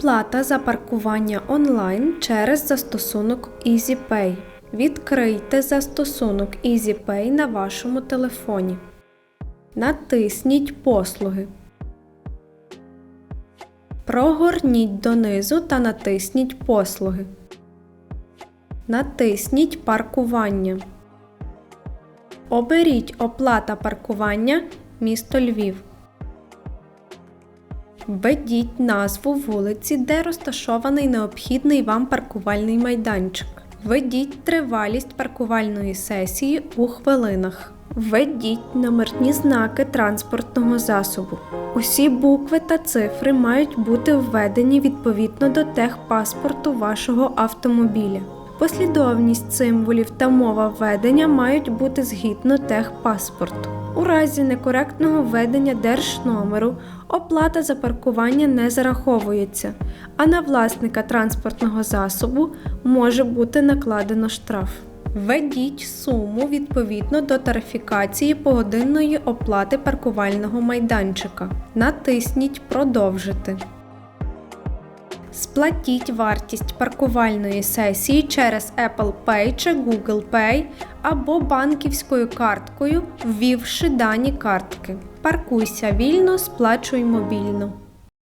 Оплата за паркування онлайн через застосунок EasyPay. Відкрийте застосунок EasyPay на вашому телефоні. Натисніть Послуги. Прогорніть донизу та натисніть Послуги. Натисніть Паркування. Оберіть Оплата паркування місто Львів. Введіть назву вулиці, де розташований необхідний вам паркувальний майданчик. Введіть тривалість паркувальної сесії у хвилинах. Введіть номерні знаки транспортного засобу. Усі букви та цифри мають бути введені відповідно до техпаспорту вашого автомобіля. Послідовність символів та мова введення мають бути згідно техпаспорту. У разі некоректного введення держномеру оплата за паркування не зараховується, а на власника транспортного засобу може бути накладено штраф. Введіть суму відповідно до тарифікації погодинної оплати паркувального майданчика. Натисніть Продовжити. Сплатіть вартість паркувальної сесії через Apple Pay чи Google Pay або банківською карткою, ввівши дані картки. Паркуйся вільно, сплачуй мобільно.